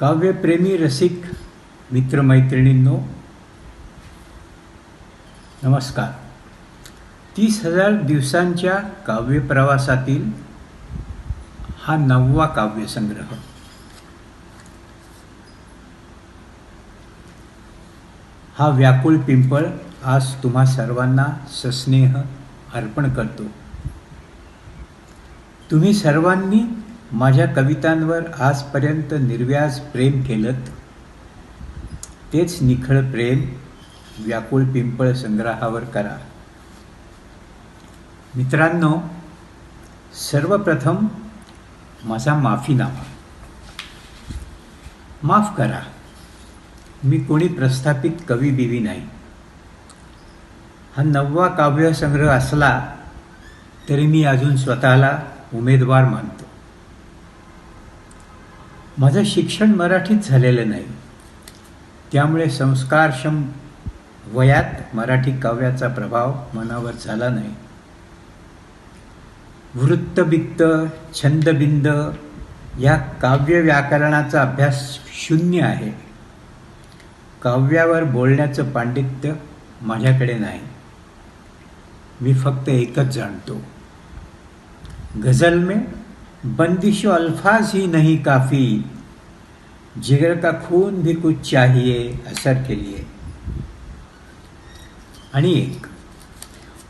काव्यप्रेमी रसिक मित्रमैत्रिणींनो नमस्कार. तीस हजार दिवसांच्या काव्यप्रवासातील हा नववा काव्यसंग्रह हा व्याकुळ पिंपळ आज तुम्हा सर्वांना सस्नेह अर्पण करतो. तुम्ही सर्वांनी माझ्या कवितांवर आजपर्यंत निर्व्याज प्रेम केलं तेच निखळ प्रेम व्याकुळ पिंपळ संग्रहावर करा. मित्रांनो सर्वप्रथम माझा माफीनामा माफ करा. मी कोणी प्रस्थापित कवी बिवी नाही. हा नववा काव्यसंग्रह असला तरी मी अजून स्वतःला उमेदवार मानतो. माझं शिक्षण मराठीत झालेलं नाही. त्यामुळे संस्कारक्षम वयात मराठी काव्याचा प्रभाव मनावर झाला नाही. वृत्तबित्त छंदबिंद या काव्य व्याकरणाचा अभ्यास शून्य आहे. काव्यावर बोलण्याचं पांडित्य माझ्याकडे नाही. मी फक्त एकच जाणतो. गझल में बंदिशो अल्फाज ही नहीं काफ़ी। जिगर का खून भी कुछ चाहिए असर के लिए। आणि एक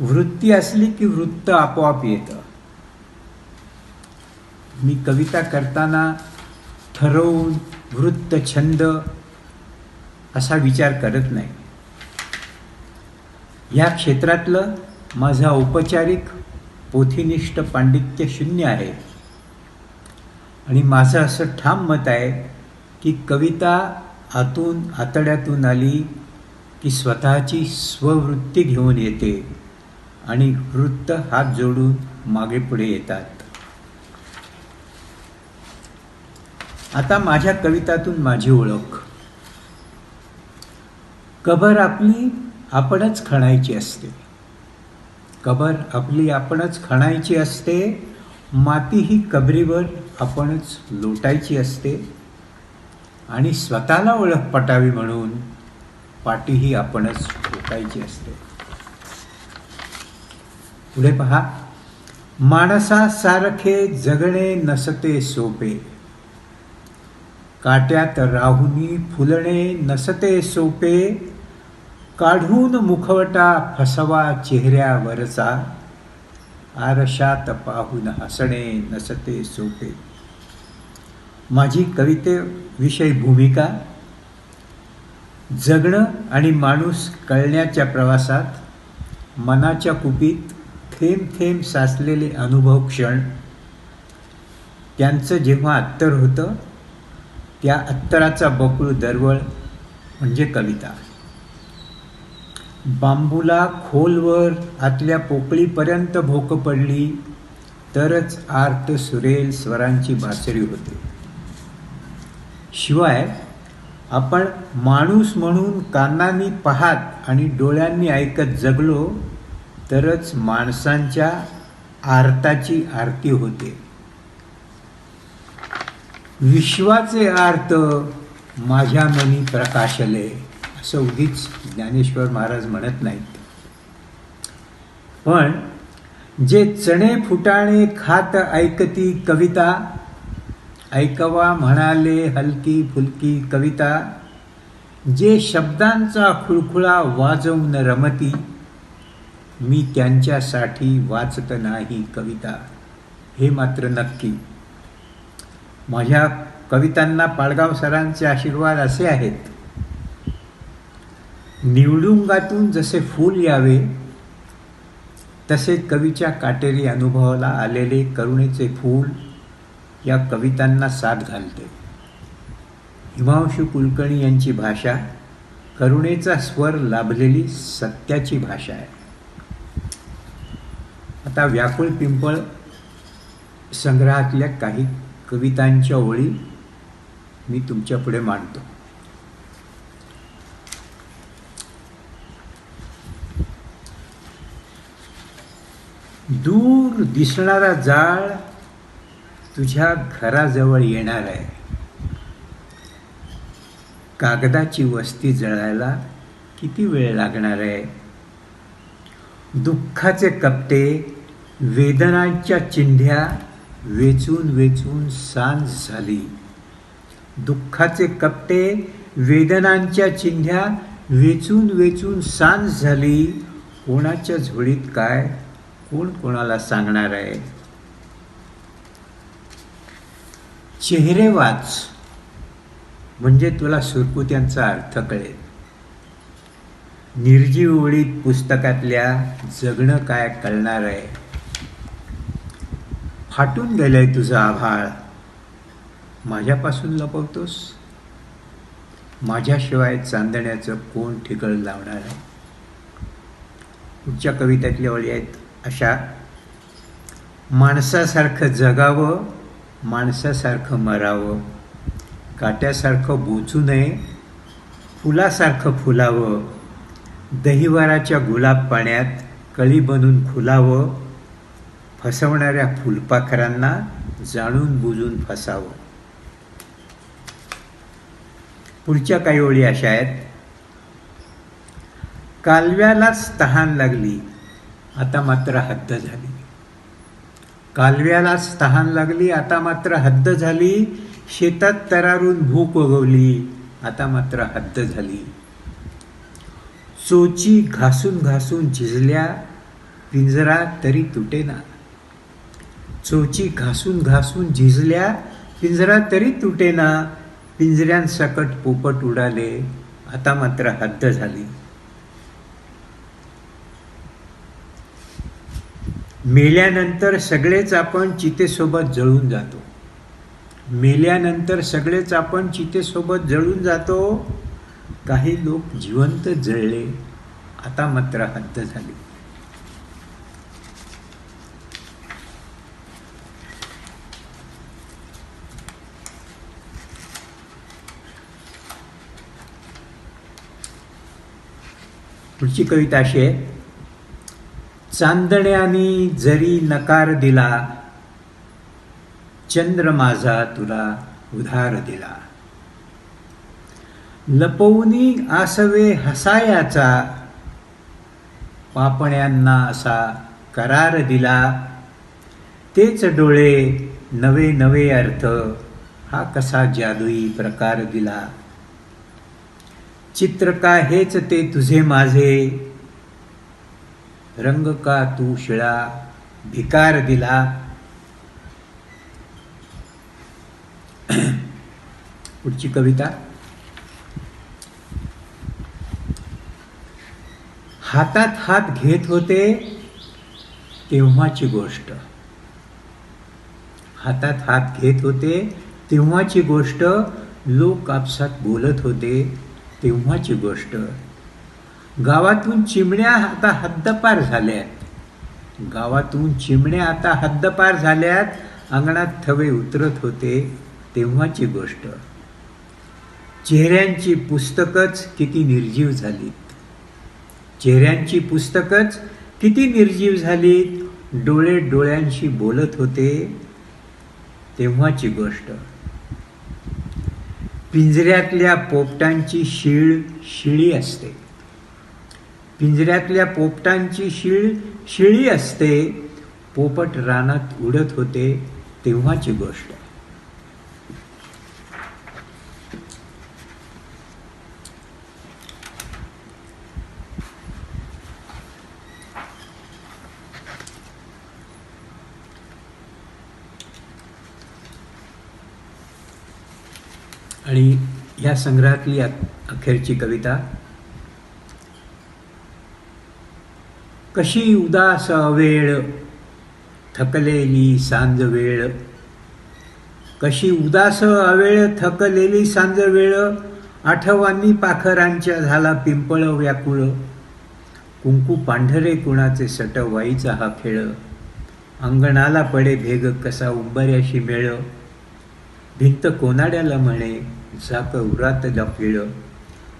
वृत्ती असली की वृत्त आपोआप येतं। मी कविता करताना ठरवून वृत्त छंद असा विचार करत नाही। या क्षेत्रातलं माझा औपचारिक पोथीनिष्ठ पांडित्य शून्य आहे। आणि माझं असं ठाम मत आहे की कविता आतून आतड्यातून आली की स्वतःची स्ववृत्ती घेऊन येते आणि वृत्त हात जोडून मागे पुढे येतात. आता माझ्या कवितातून माझी ओळख. कबर आपली आपणच खणायची असते. कबर आपली आपणच खणायची असते माती ही कबरीवर आपणच लोटायची असते आणि स्वतःला ओळख पटावी म्हणून पाठीही आपणच ठोकायची असते. पुढे पहा. माणसासारखे जगणे नसते सोपे. काट्यात राहुनी फुलणे नसते सोपे. काढून मुखवटा फसवा चेहऱ्यावरचा. आरशात पाहून हसणे नसते सोपे. माझी कवितेविषयी भूमिका जगणं आणि माणूस कळण्याच्या प्रवासात मनाच्या कुपीत थेंब थेंब साचलेले अनुभव क्षण त्यांचं जेव्हा अत्तर होतं त्या अत्तराचा बकुळ दरवळ म्हणजे कविता. बांबूला खोलवर आतल्या पोकळीपर्यंत भोक पडली तरच आर्त सुरेल स्वरांची बासरी होते. शिवाय आपण माणूस म्हणून कानांनी पाहात आणि डोळ्यांनी ऐकत जगलो तरच माणसांच्या आर्ताची आरती होते. विश्वाचे आर्त माझ्या मनी प्रकाशले. असं उगीच ज्ञानेश्वर महाराज म्हणत नाहीत. पण जे चणे फुटाणे खात ऐकती कविता ऐकवा म्हणाले हलकी फुलकी कविता जे शब्दांचा खुळखुळा वाजवून रमती मी त्यांच्यासाठी वाचत नाही कविता. हे मात्र नक्की. माझ्या कवितांना पाळगाव सरांचे आशीर्वाद असे आहेत. निवडुंगातून जसे फूल यावे तसे कवीच्या काटेरी अनुभवाला आलेले करुणेचे फूल या कवितांना साथ घालते. हिमांशू कुलकर्णी यांची भाषा करुणेचा स्वर लाभलेली सत्याची भाषा आहे. आता व्याकुळ पिंपळ संग्रहातल्या काही कवितांच्या ओळी मी तुमच्यापुढे मांडतो. दूर दिसणारा जाळ तुझ्या घराजवळ येणार आहे. कागदाची वस्ती जळायला किती वेळ लागणार आहे? दुःखाचे कपटे वेदनांच्या चिंध्या वेचून वेचून सांज झाली. दुःखाचे कपटे वेदनांच्या चिंध्या वेचून वेचून सांज झाली. कोणाच्या झोळीत काय? कोण कोणाला सांगणार आहे? चेहरे वाच. म्हणजे तुला सुरकुत्यांचा अर्थ कळेल. निर्जीव ओळीत पुस्तकातल्या जगणं काय कळणार आहे? फाटून गेलंय तुझा आभाळ. माझ्यापासून लपवतोस? माझ्याशिवाय चांदण्याचं कोण ठिकळ लावणार आहे? पुढच्या कवितेतल्या ओळी आहेत. अशा माणसासारखं जगावं माणसासारखं मरावं काट्यासारखं बोचू नये फुलासारखं फुलावं दहिवाराच्या गुलाब पाण्यात कळी बनून फुलावं फसवणाऱ्या फुलपाखरांना जाणून बुजून फसावं. पुढच्या काही ओळी अशा आहेत. कालव्यालाच तहान लागली. आता मात्र हद्द झाली. कालव्यालाच तहान लागली आता मात्र हद्द झाली. शेतात तरारून भूक उगवली आता मात्र हद्द झाली. चोची घासून घासून झिजल्या पिंजरा तरी तुटेना. चोची घासून घासून झिजल्या पिंजरा तरी तुटेना. पिंजऱ्यांसकट पोपट उडाले आता मात्र हद्द झाली. मेल्यानंतर सगळेच आपण चितेसोबत जळून जातो. मेल्यानंतर सगळेच आपण चितेसोबत जळून जातो. काही लोक जिवंत जळले. आता मात्र हद्द झाली. पुढची कविता अशी आहे. चांदण्यानी जरी नकार दिला चंद्र माझा तुला उधार दिला. लपवणी आसवे हसायाचा पापण्यांना असा करार दिला. तेच डोळे नवे नवे अर्थ हा कसा जादुई प्रकार दिला. चित्र का हेच ते तुझे माझे रंग का तू शिळा भिकार दिला? पुढची कविता. हातात हात घेत होते तेव्हाची गोष्ट. हातात हात घेत होते तेव्हाची गोष्ट. लोक आपसात बोलत होते तेव्हाची गोष्ट. गावातून चिमण्या आता हद्दपार झाल्यात गावातून चिमण्या आता हद्दपार झाल्यात अंगणात थवे उतरत होते तेव्हाची गोष्ट. चेहऱ्यांची पुस्तकच किती निर्जीव झालीत. चेहऱ्यांची पुस्तकच किती निर्जीव झालीत डोळे डोळ्यांशी बोलत होते तेव्हाची गोष्ट. पिंजऱ्यातल्या पोपटांची शिळ शिळी असते. पिंजऱ्यातल्या पोपटांची शिळ शिळी असते. पोपट रानात उडत होते तेव्हाची गोष्ट. आणि या संग्रहातली अखेरची कविता कशी उदास अवेळ थकलेली सांज वेळ. कशी उदास अवेळ थकलेली सांज वेळ आठवांनी पाखरांच्या झाला पिंपळ व्याकुळ. कुंकू पांढरे कुणाचे सटवाईचा हा खेळ. अंगणाला पडे भेग कसा उंबऱ्याशी मेळ. भिंत कोनाड्याला म्हणे झाक उरात लपिळ.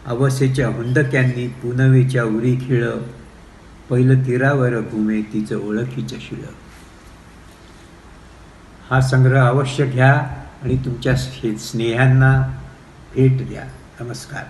अवसेच्या हुंदक्यांनी पुनवेच्या उरी खिळ. पहिलं तीरावर घुमे तिचं ओळखीचं शिळ. हा संग्रह अवश्य घ्या आणि तुमच्या स्नेहांना भेट द्या. नमस्कार.